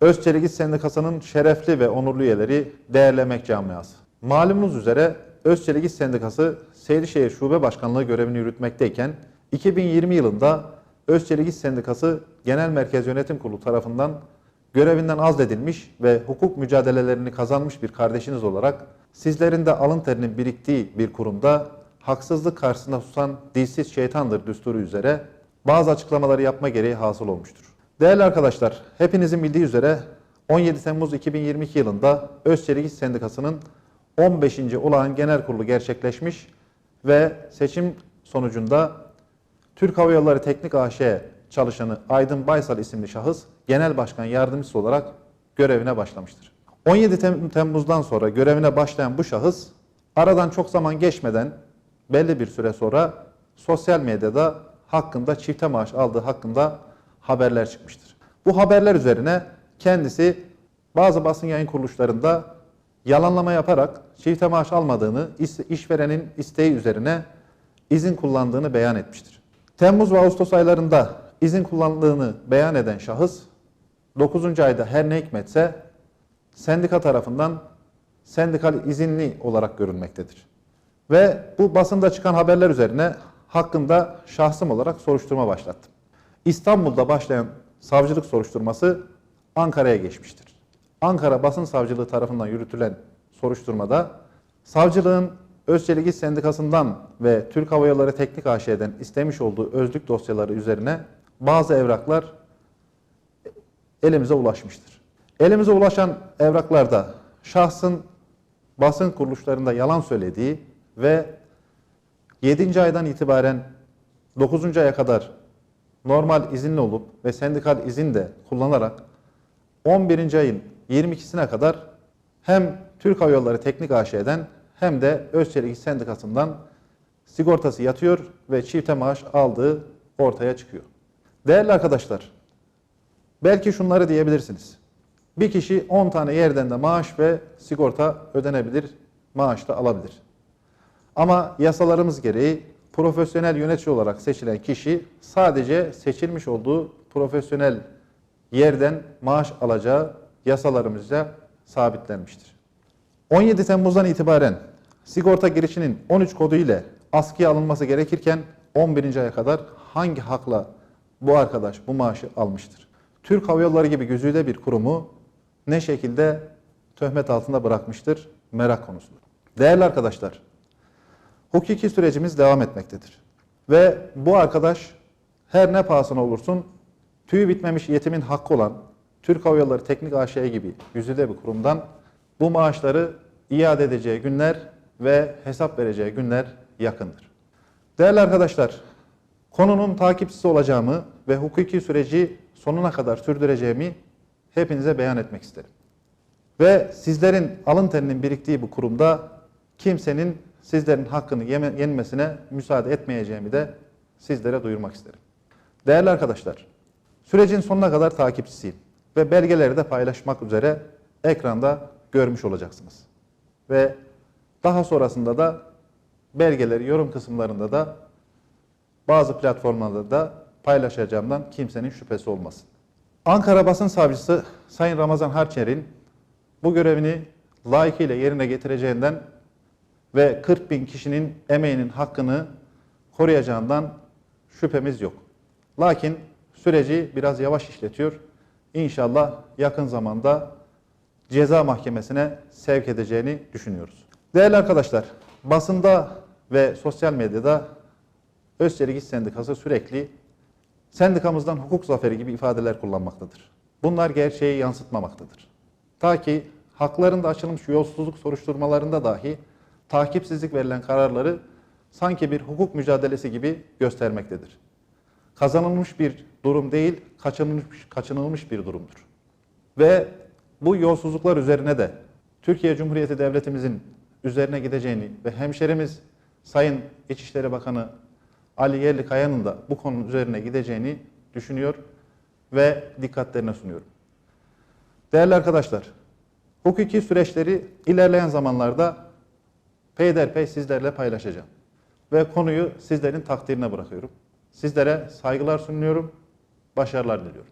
Özçelik Sendikası'nın şerefli ve onurlu üyeleri Değerli Emek Camiası. Malumunuz üzere Özçelik Sendikası Seydişehir Şube Başkanlığı görevini yürütmekteyken 2020 yılında Özçelik Sendikası Genel Merkez Yönetim Kurulu tarafından görevinden azledilmiş ve hukuk mücadelelerini kazanmış bir kardeşiniz olarak sizlerin de alın terinin biriktiği bir kurumda haksızlık karşısında susan dilsiz şeytandır düsturu üzere bazı açıklamaları yapma gereği hasıl olmuştur. Değerli arkadaşlar, hepinizin bildiği üzere 17 Temmuz 2022 yılında Özçelik Sendikası'nın 15. olağan genel kurulu gerçekleşmiş ve seçim sonucunda Türk Hava Yolları Teknik AŞ çalışanı Aydın Baysal isimli şahıs genel başkan yardımcısı olarak görevine başlamıştır. 17 Tem- Temmuz'dan sonra görevine başlayan bu şahıs aradan çok zaman geçmeden belli bir süre sonra sosyal medyada hakkında çifte maaş aldığı hakkında haberler çıkmıştır. Bu haberler üzerine kendisi bazı basın yayın kuruluşlarında yalanlama yaparak çifte maaş almadığını, iş- işverenin isteği üzerine izin kullandığını beyan etmiştir. Temmuz ve Ağustos aylarında izin kullandığını beyan eden şahıs 9. ayda her ne hikmetse sendika tarafından sendikal izinli olarak görülmektedir. Ve bu basında çıkan haberler üzerine hakkında şahsım olarak soruşturma başlattım. İstanbul'da başlayan savcılık soruşturması Ankara'ya geçmiştir. Ankara Basın Savcılığı tarafından yürütülen soruşturmada savcılığın Özçelik Sendikası'ndan ve Türk Hava Yolları Teknik AŞ'den istemiş olduğu özlük dosyaları üzerine bazı evraklar elimize ulaşmıştır. Elimize ulaşan evraklarda şahsın basın kuruluşlarında yalan söylediği ve 7. aydan itibaren 9. aya kadar normal izinli olup ve sendikal izin de kullanarak 11. ayın 22'sine kadar hem Türk Hava Yolları Teknik AŞ'den hem de Özçelik Sendikası'ndan sigortası yatıyor ve çifte maaş aldığı ortaya çıkıyor. Değerli arkadaşlar, belki şunları diyebilirsiniz. Bir kişi 10 tane yerden de maaş ve sigorta ödenebilir, maaş da alabilir. Ama yasalarımız gereği profesyonel yönetici olarak seçilen kişi sadece seçilmiş olduğu profesyonel yerden maaş alacağı yasalarımızca sabitlenmiştir. 17 Temmuz'dan itibaren sigorta girişinin 13 kodu ile askıya alınması gerekirken 11. aya kadar hangi hakla bu arkadaş bu maaşı almıştır? Türk Hava Yolları gibi güzide bir kurumu ne şekilde töhmet altında bırakmıştır? Merak konusudur. Değerli arkadaşlar, hukuki sürecimiz devam etmektedir. Ve bu arkadaş her ne pahasına olursun tüyü bitmemiş yetimin hakkı olan Türk Hava Yolları Teknik AŞ gibi yüzüde bir kurumdan bu maaşları iade edeceği günler ve hesap vereceği günler yakındır. Değerli arkadaşlar, konunun takipçisi olacağımı ve hukuki süreci sonuna kadar sürdüreceğimi hepinize beyan etmek isterim. Ve sizlerin alın terinin biriktiği bu kurumda kimsenin sizlerin hakkını yeme- yenmesine müsaade etmeyeceğimi de sizlere duyurmak isterim. Değerli arkadaşlar, sürecin sonuna kadar takipçisiyim ve belgeleri de paylaşmak üzere ekranda görmüş olacaksınız. Ve daha sonrasında da belgeleri yorum kısımlarında da bazı platformlarda da paylaşacağımdan kimsenin şüphesi olmasın. Ankara Basın Savcısı Sayın Ramazan Harçer'in bu görevini layıkıyla yerine getireceğinden ve 40 bin kişinin emeğinin hakkını koruyacağından şüphemiz yok. Lakin süreci biraz yavaş işletiyor. İnşallah yakın zamanda ceza mahkemesine sevk edeceğini düşünüyoruz. Değerli arkadaşlar, basında ve sosyal medyada Özçelik İş Sendikası sürekli sendikamızdan hukuk zaferi gibi ifadeler kullanmaktadır. Bunlar gerçeği yansıtmamaktadır. Ta ki haklarında açılmış yolsuzluk soruşturmalarında dahi takipsizlik verilen kararları sanki bir hukuk mücadelesi gibi göstermektedir. Kazanılmış bir durum değil, kaçınılmış, kaçınılmış bir durumdur. Ve bu yolsuzluklar üzerine de Türkiye Cumhuriyeti Devletimizin üzerine gideceğini ve hemşerimiz Sayın İçişleri Bakanı Ali Yerlikaya'nın da bu konunun üzerine gideceğini düşünüyor ve dikkatlerine sunuyorum. Değerli arkadaşlar, hukuki süreçleri ilerleyen zamanlarda peyderpey sizlerle paylaşacağım. Ve konuyu sizlerin takdirine bırakıyorum. Sizlere saygılar sunuyorum, başarılar diliyorum.